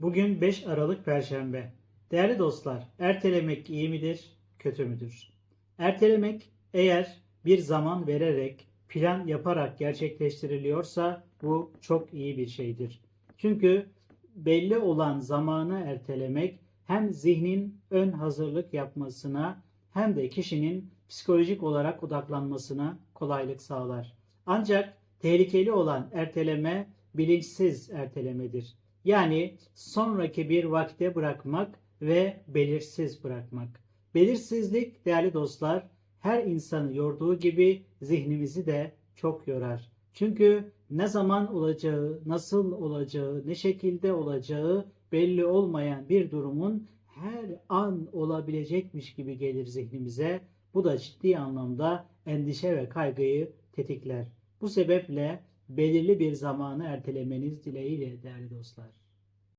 Bugün 5 Aralık Perşembe. Değerli dostlar, ertelemek iyi midir, kötü müdür? Ertelemek eğer bir zaman vererek, plan yaparak gerçekleştiriliyorsa bu çok iyi bir şeydir. Çünkü belli olan zamanı ertelemek hem zihnin ön hazırlık yapmasına hem de kişinin psikolojik olarak odaklanmasına kolaylık sağlar. Ancak tehlikeli olan erteleme bilinçsiz ertelemedir. Yani sonraki bir vakte bırakmak ve belirsiz bırakmak. Belirsizlik değerli dostlar her insanı yorduğu gibi zihnimizi de çok yorar. Çünkü ne zaman olacağı, nasıl olacağı, ne şekilde olacağı belli olmayan bir durumun her an olabilecekmiş gibi gelir zihnimize. Bu da ciddi anlamda endişe ve kaygıyı tetikler. Bu sebeple belirli bir zamanı ertelemeniz dileğiyle değerli dostlar.